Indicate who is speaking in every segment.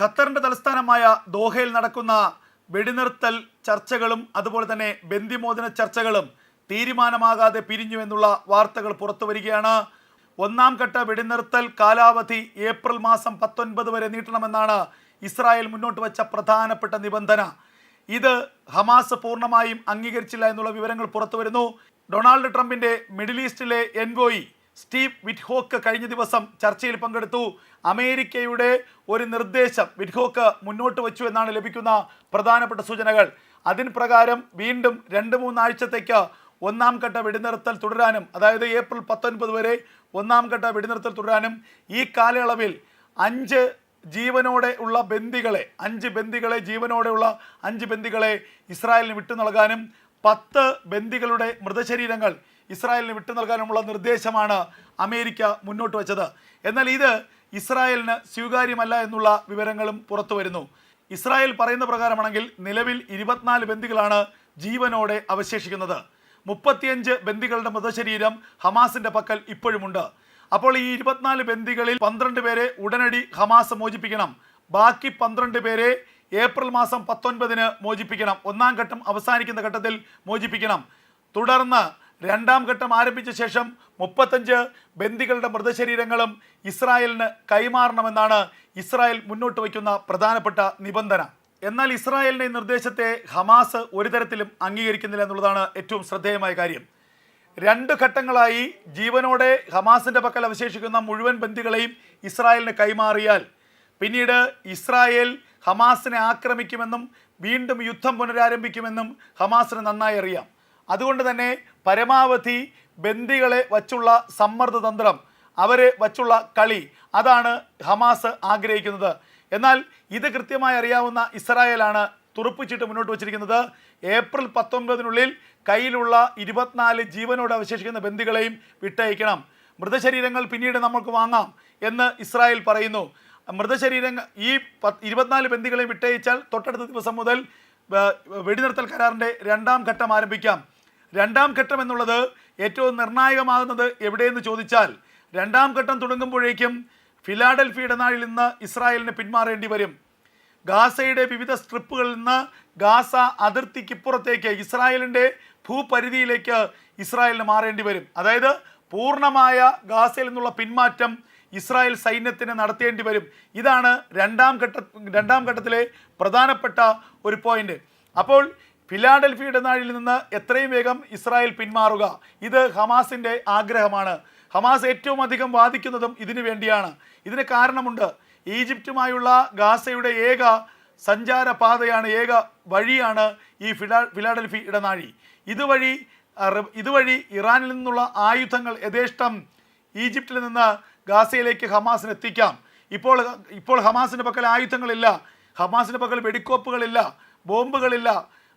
Speaker 1: ഖത്തറിന്റെ തലസ്ഥാനമായ ദോഹയിൽ നടക്കുന്ന വെടിനിർത്തൽ ചർച്ചകളും അതുപോലെ തന്നെ ബന്ദിമോചന ചർച്ചകളും തീരുമാനമാകാതെ പിരിഞ്ഞു എന്നുള്ള വാർത്തകൾ പുറത്തു വരികയാണ്. ഒന്നാം ഘട്ട വെടിനിർത്തൽ കാലാവധി ഏപ്രിൽ മാസം പത്തൊൻപത് വരെ നീട്ടണമെന്നാണ് ഇസ്രായേൽ മുന്നോട്ട് വച്ച പ്രധാനപ്പെട്ട നിബന്ധന. ഇത് ഹമാസ് പൂർണമായും അംഗീകരിച്ചില്ല എന്നുള്ള വിവരങ്ങൾ പുറത്തു വരുന്നു. ഡൊണാൾഡ് ട്രംപിന്റെ മിഡിൽ ഈസ്റ്റിലെ എൻവോയി സ്റ്റീവ് വിറ്റ്ഹോക്ക് കഴിഞ്ഞ ദിവസം ചർച്ചയിൽ പങ്കെടുത്തു. അമേരിക്കയുടെ ഒരു നിർദ്ദേശം വിറ്റ്ഹോക്ക് മുന്നോട്ട് വച്ചു എന്നാണ് ലഭിക്കുന്ന പ്രധാനപ്പെട്ട സൂചനകൾ. അതിന് പ്രകാരം വീണ്ടും രണ്ട് മൂന്നാഴ്ചത്തേക്ക് ഒന്നാം ഘട്ട വെടിനിർത്തൽ തുടരാനും അതായത് ഏപ്രിൽ പത്തൊൻപത് വരെ ഒന്നാം ഘട്ട വെടിനിർത്തൽ തുടരാനും ഈ കാലയളവിൽ അഞ്ച് ജീവനോടെ ഉള്ള ബന്ദികളെ അഞ്ച് ബന്ദികളെ ജീവനോടെയുള്ള അഞ്ച് ബന്ദികളെ ഇസ്രായേലിന് വിട്ടു നൽകാനും പത്ത് ബന്ദികളുടെ മൃതശരീരങ്ങൾ ഇസ്രായേലിന് വിട്ടു നൽകാനുമുള്ള നിർദ്ദേശമാണ് അമേരിക്ക മുന്നോട്ട് വച്ചത്. എന്നാൽ ഇത് ഇസ്രായേലിന് സ്വീകാര്യമല്ല എന്നുള്ള വിവരങ്ങളും പുറത്തു വരുന്നു. ഇസ്രായേൽ പറയുന്ന പ്രകാരമാണെങ്കിൽ നിലവിൽ ഇരുപത്തിനാല് ബന്ദികളാണ് ജീവനോടെ അവശേഷിക്കുന്നത്. മുപ്പത്തിയഞ്ച് ബന്ദികളുടെ മൃതശരീരം ഹമാസിന്റെ പക്കൽ ഇപ്പോഴുമുണ്ട്. അപ്പോൾ ഈ ഇരുപത്തിനാല് ബന്ദികളിൽ പന്ത്രണ്ട് പേരെ ഉടനടി ഹമാസ് മോചിപ്പിക്കണം. ബാക്കി പന്ത്രണ്ട് പേരെ ഏപ്രിൽ മാസം പത്തൊൻപതിന് മോചിപ്പിക്കണം. ഒന്നാം ഘട്ടം അവസാനിക്കുന്ന ഘട്ടത്തിൽ മോചിപ്പിക്കണം. തുടർന്ന് രണ്ടാം ഘട്ടം ആരംഭിച്ച ശേഷം മുപ്പത്തഞ്ച് ബന്ദികളുടെ മൃതശരീരങ്ങളും ഇസ്രായേലിന് കൈമാറണമെന്നാണ് ഇസ്രായേൽ മുന്നോട്ട് വയ്ക്കുന്ന പ്രധാനപ്പെട്ട നിബന്ധന. എന്നാൽ ഇസ്രായേലിന്റെ ഈ നിർദ്ദേശത്തെ ഹമാസ് ഒരു തരത്തിലും അംഗീകരിക്കുന്നില്ല എന്നുള്ളതാണ് ഏറ്റവും ശ്രദ്ധേയമായ കാര്യം. രണ്ട് ഘട്ടങ്ങളായി ജീവനോടെ ഹമാസിന്റെ പക്കൽ അവശേഷിക്കുന്ന മുഴുവൻ ബന്ദികളെയും ഇസ്രായേലിന് കൈമാറിയാൽ പിന്നീട് ഇസ്രായേൽ ഹമാസിനെ ആക്രമിക്കുമെന്നും വീണ്ടും യുദ്ധം പുനരാരംഭിക്കുമെന്നും ഹമാസിന് നന്നായി അറിയാം. അതുകൊണ്ട് തന്നെ പരമാവധി ബന്ദികളെ വച്ചുള്ള സമ്മർദ്ദ തന്ത്രം അവരെ വച്ചുള്ള കളി അതാണ് ഹമാസ് ആഗ്രഹിക്കുന്നത്. എന്നാൽ ഇത് കൃത്യമായി അറിയാവുന്ന ഇസ്രായേലാണ് തുറപ്പിച്ചിട്ട് മുന്നോട്ട് വച്ചിരിക്കുന്നത്. ഏപ്രിൽ പത്തൊൻപതിനുള്ളിൽ കയ്യിലുള്ള ഇരുപത്തിനാല് ജീവനോട് അവശേഷിക്കുന്ന ബന്ദികളെയും വിട്ടയക്കണം. മൃതശരീരങ്ങൾ പിന്നീട് നമുക്ക് വാങ്ങാം എന്ന് ഇസ്രായേൽ പറയുന്നു. മൃതശരീരങ്ങൾ ഈ പത്ത് ഇരുപത്തിനാല് ബന്ദികളെയും വിട്ടയച്ചാൽ തൊട്ടടുത്ത ദിവസം മുതൽ വെടിനിർത്തൽ കരാറിന്റെ രണ്ടാം ഘട്ടം ആരംഭിക്കാം. രണ്ടാം ഘട്ടം എന്നുള്ളത് ഏറ്റവും നിർണായകമാകുന്നത് എവിടെയെന്ന് ചോദിച്ചാൽ രണ്ടാം ഘട്ടം തുടങ്ങുമ്പോഴേക്കും ഫിലാഡൽഫി ഇടനാഴിൽ നിന്ന് ഇസ്രായേലിന് പിന്മാറേണ്ടി വരും. ഗാസയുടെ വിവിധ സ്ട്രിപ്പുകളിൽ നിന്ന് ഗാസ അതിർത്തിക്കിപ്പുറത്തേക്ക് ഇസ്രായേലിന്റെ ഭൂപരിധിയിലേക്ക് ഇസ്രായേലിന് മാറേണ്ടി വരും. അതായത് പൂർണമായ ഗാസയിൽ നിന്നുള്ള പിന്മാറ്റം ഇസ്രായേൽ സൈന്യത്തിന് നടത്തേണ്ടി വരും. ഇതാണ് രണ്ടാം ഘട്ട രണ്ടാം ഘട്ടത്തിലെ പ്രധാനപ്പെട്ട ഒരു പോയിന്റ്. അപ്പോൾ ഫിലാഡൽഫി ഇടനാഴിയിൽ നിന്ന് എത്രയും വേഗം ഇസ്രായേൽ പിന്മാറുക. ഇത് ഹമാസിന്റെ ആഗ്രഹമാണ്. ഹമാസ് ഏറ്റവും അധികം വാദിക്കുന്നതും ഇതിനു വേണ്ടിയാണ്. ഇതിന് കാരണമുണ്ട്. ഈജിപ്റ്റുമായുള്ള ഗാസയുടെ ഏക സഞ്ചാര പാതയാണ് ഏക വഴിയാണ് ഈ ഫിലാ ഫിലാഡൽഫി ഇടനാഴി ഇതുവഴി ഇതുവഴി ഇറാനിൽ നിന്നുള്ള ആയുധങ്ങൾ യഥേഷ്ടം ഈജിപ്തിൽ നിന്ന് ഗാസയിലേക്ക് ഹമാസിന് എത്തിക്കാം. ഇപ്പോൾ ഇപ്പോൾ ഹമാസിന്റെ പക്കൽ ആയുധങ്ങളില്ല. ഹമാസിന്റെ പക്കൽ വെടിക്കോപ്പുകളില്ല. ബോംബുകളില്ല.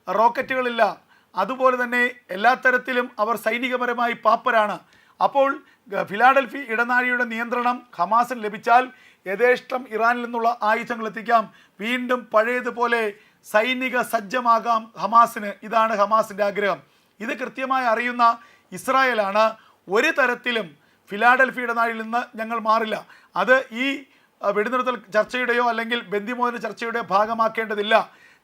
Speaker 1: റോക്കറ്റുകളില്ല. അതുപോലെ തന്നെ എല്ലാ തരത്തിലും അവർ സൈനികപരമായി പാപ്പരാണ്. അപ്പോൾ ഫിലാഡൽഫി ഇടനാഴിയുടെ നിയന്ത്രണം ഹമാസിന് ലഭിച്ചാൽ യഥേഷ്ടം ഇറാനിൽ നിന്നുള്ള ആയുധങ്ങൾ എത്തിക്കാം. വീണ്ടും പഴയതുപോലെ സൈനിക സജ്ജമാകാം ഹമാസിന്. ഇതാണ് ഹമാസിന്റെ ആഗ്രഹം. ഇത് കൃത്യമായി അറിയുന്ന ഇസ്രായേലാണ്. ഒരു തരത്തിലും ഫിലാഡൽഫി ഇടനാഴിയിൽ നിന്ന് ഞങ്ങൾ മാറില്ല. അത് ഈ വെടിനിർത്തൽ ചർച്ചയുടെയോ അല്ലെങ്കിൽ ബന്ദിമോചന ചർച്ചയുടെയോ ഭാഗമാക്കേണ്ടതില്ല.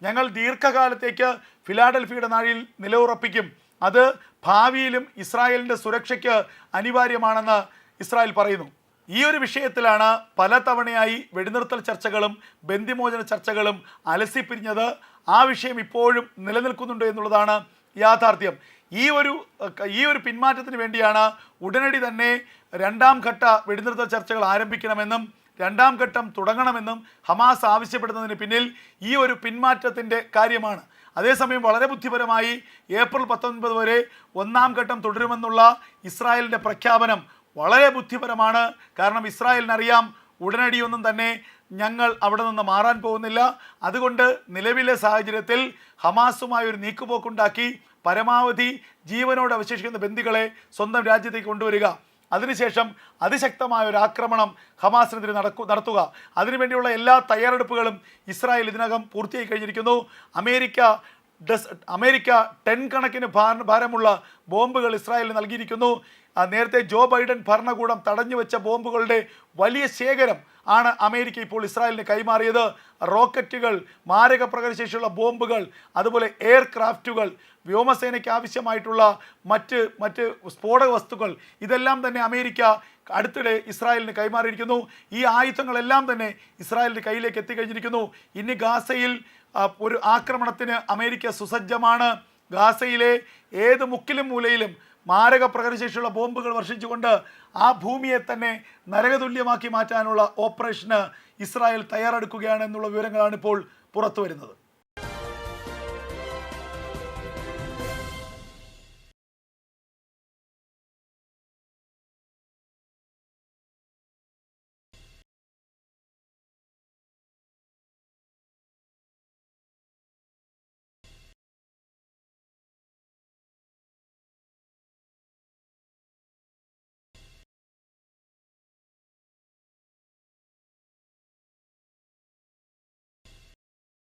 Speaker 1: ഞങ്ങൾ ദീർഘകാലത്തേക്ക് ഫിലാഡൽഫിയുടെ നാഴിയിൽ നിലയുറപ്പിക്കും. അത് ഭാവിയിലും ഇസ്രായേലിന്റെ സുരക്ഷയ്ക്ക് അനിവാര്യമാണെന്ന് ഇസ്രായേൽ പറയുന്നു. ഈ ഒരു വിഷയത്തിലാണ് പല തവണയായി വെടിനിർത്തൽ ചർച്ചകളും ബന്ദിമോചന ചർച്ചകളും അലസിപ്പിരിഞ്ഞത്. ആ വിഷയം ഇപ്പോഴും നിലനിൽക്കുന്നുണ്ട് എന്നുള്ളതാണ് യാഥാർത്ഥ്യം. ഈ ഒരു ഈ ഒരു പിന്മാറ്റത്തിന് വേണ്ടിയാണ് ഉടനടി തന്നെ രണ്ടാം ഘട്ട വെടിനിർത്തൽ ചർച്ചകൾ ആരംഭിക്കണമെന്നും രണ്ടാം ഘട്ടം തുടങ്ങണമെന്നും ഹമാസ് ആവശ്യപ്പെടുന്നതിന് പിന്നിൽ ഈ ഒരു പിന്മാറ്റത്തിന്റെ കാര്യമാണ്. അതേസമയം വളരെ ബുദ്ധിപരമായി ഏപ്രിൽ പത്തൊൻപത് വരെ ഒന്നാം ഘട്ടം തുടരുമെന്നുള്ള ഇസ്രായേലിന്റെ പ്രഖ്യാപനം വളരെ ബുദ്ധിപരമാണ്. കാരണം ഇസ്രായേലിനറിയാം ഉടനടിയൊന്നും തന്നെ ഞങ്ങൾ അവിടെ നിന്ന് മാറാൻ പോകുന്നില്ല. അതുകൊണ്ട് നിലവിലെ സാഹചര്യത്തിൽ ഹമാസുമായി ഒരു നീക്കുപോക്കുണ്ടാക്കി പരമാവധി ജീവനോട് അവശേഷിക്കുന്ന ബന്ധികളെ സ്വന്തം രാജ്യത്തേക്ക് കൊണ്ടുവരിക. അതിനുശേഷം അതിശക്തമായ ഒരു ആക്രമണം ഹമാസിനെതിരെ നടക്കു നടത്തുക. അതിനുവേണ്ടിയുള്ള എല്ലാ തയ്യാറെടുപ്പുകളും ഇസ്രായേൽ ഇതിനകം പൂർത്തിയായി കഴിഞ്ഞിരിക്കുന്നു. അമേരിക്ക ഡസ് അമേരിക്ക ടെൻ കണക്കിന് ഭാരമുള്ള ബോംബുകൾ ഇസ്രായേലിന് നൽകിയിരിക്കുന്നു. നേരത്തെ ജോ ബൈഡൻ ഭരണകൂടം തടഞ്ഞു വെച്ച ബോംബുകളുടെ വലിയ ശേഖരം ആണ് അമേരിക്ക ഇപ്പോൾ ഇസ്രായേലിന് കൈമാറിയത്. റോക്കറ്റുകൾ മാരക പ്രകടശേഷിയുള്ള ബോംബുകൾ അതുപോലെ എയർക്രാഫ്റ്റുകൾ വ്യോമസേനയ്ക്ക് ആവശ്യമായിട്ടുള്ള മറ്റ് മറ്റ് സ്ഫോടക വസ്തുക്കൾ ഇതെല്ലാം തന്നെ അമേരിക്ക അടുത്തിടെ ഇസ്രായേലിന് കൈമാറിയിരിക്കുന്നു. ഈ ആയുധങ്ങളെല്ലാം തന്നെ ഇസ്രായേലിന്റെ കയ്യിലേക്ക് എത്തിക്കഴിഞ്ഞിരിക്കുന്നു. ഇനി ഗാസയിൽ ഒരു ആക്രമണത്തിന് അമേരിക്ക സുസജ്ജമാണ്. ഗാസയിലെ ഏത് മുക്കിലും മൂലയിലും മാരക പ്രകൃതിശേഷിയുള്ള ബോംബുകൾ വർഷിച്ചുകൊണ്ട് ആ ഭൂമിയെ തന്നെ നരകതുല്യമാക്കി മാറ്റാനുള്ള ഓപ്പറേഷന് ഇസ്രായേൽ തയ്യാറെടുക്കുകയാണെന്നുള്ള വിവരങ്ങളാണ് ഇപ്പോൾ പുറത്തു വരുന്നത്